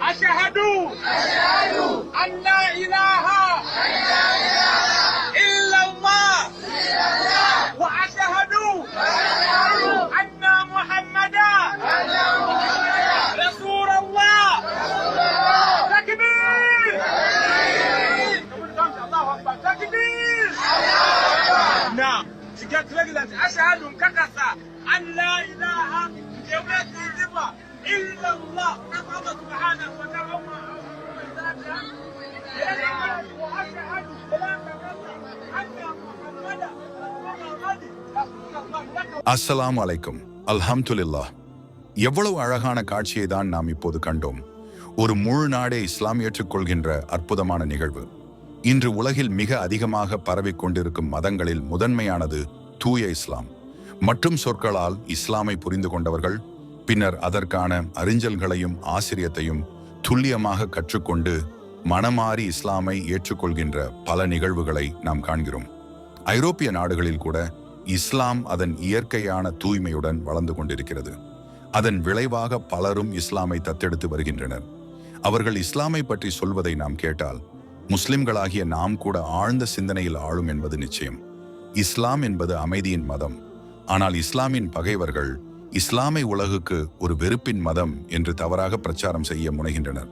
أشهد أن لا إله إلا الله. وأشهد أن محمدا رسول الله. تكبير. تكبير نعم جت لجنة أشهد أن لا إله அஸ்ஸலாம் அலைக்கும். அல்ஹம்துல்லா எவ்வளவு அழகான காட்சியை தான் நாம் இப்போது கண்டோம். ஒரு முழு நாடே இஸ்லாம் ஏற்றுக்கொள்கின்ற அற்புதமான நிகழ்வு. இன்று உலகில் மிக அதிகமாக பரவிக் கொண்டிருக்கும் மதங்களில் முதன்மையானது தூய இஸ்லாம். மற்றும் சொற்களால் இஸ்லாமை புரிந்து கொண்டவர்கள் பின்னர் அதற்கான அறிஞ்சல்களையும் ஆசிரியத்தையும் துல்லியமாக கற்றுக்கொண்டு மனமாறி இஸ்லாமை ஏற்றுக்கொள்கின்ற பல நிகழ்வுகளை நாம் காண்கிறோம். ஐரோப்பிய நாடுகளில் கூட இஸ்லாம் அதன் இயற்கையான தூய்மையுடன் வளர்ந்து கொண்டிருக்கிறது. அதன் விளைவாக பலரும் இஸ்லாமை தத்தெடுத்து வருகின்றனர். அவர்கள் இஸ்லாமை பற்றி சொல்வதை நாம் கேட்டால் முஸ்லிம்களாகிய நாம் கூட ஆழ்ந்த சிந்தனையில் ஆளும் என்பது நிச்சயம். இஸ்லாம் என்பது அமைதியின் மதம். ஆனால் இஸ்லாமின் பகைவர்கள் இஸ்லாமை உலகுக்கு ஒரு வெறுப்பின் மதம் என்று தவறாக பிரச்சாரம் செய்ய முனைகின்றனர்.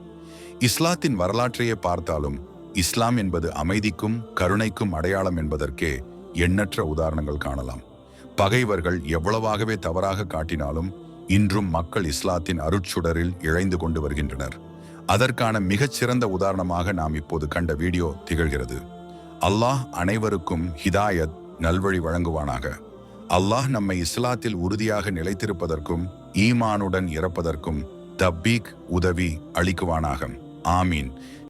இஸ்லாத்தின் வரலாற்றையே பார்த்தாலும் இஸ்லாம் என்பது அமைதிக்கும் கருணைக்கும் அடையாளம் என்பதற்கே எண்ணற்ற உதாரணங்கள் காணலாம். பகைவர்கள் எவ்வளவாகவே தவறாக காட்டினாலும் இன்றும் மக்கள் இஸ்லாத்தின் அருட்சுடரில் இழைந்து கொண்டு வருகின்றனர். அதற்கான மிகச்சிறந்த உதாரணமாக நாம் இப்போது கண்ட வீடியோ திகழ்கிறது. அல்லாஹ் அனைவருக்கும் ஹிதாயத் நல்வழி வழங்குவானாக. அல்லாஹ் நம்மை இஸ்லாத்தில் உறுதியாக நிலைத்திருப்பதற்கும் ஈமானுடன் இறப்பதற்கும் தப்பீக் உதவி அளிக்குவானாக. ஆமீன்.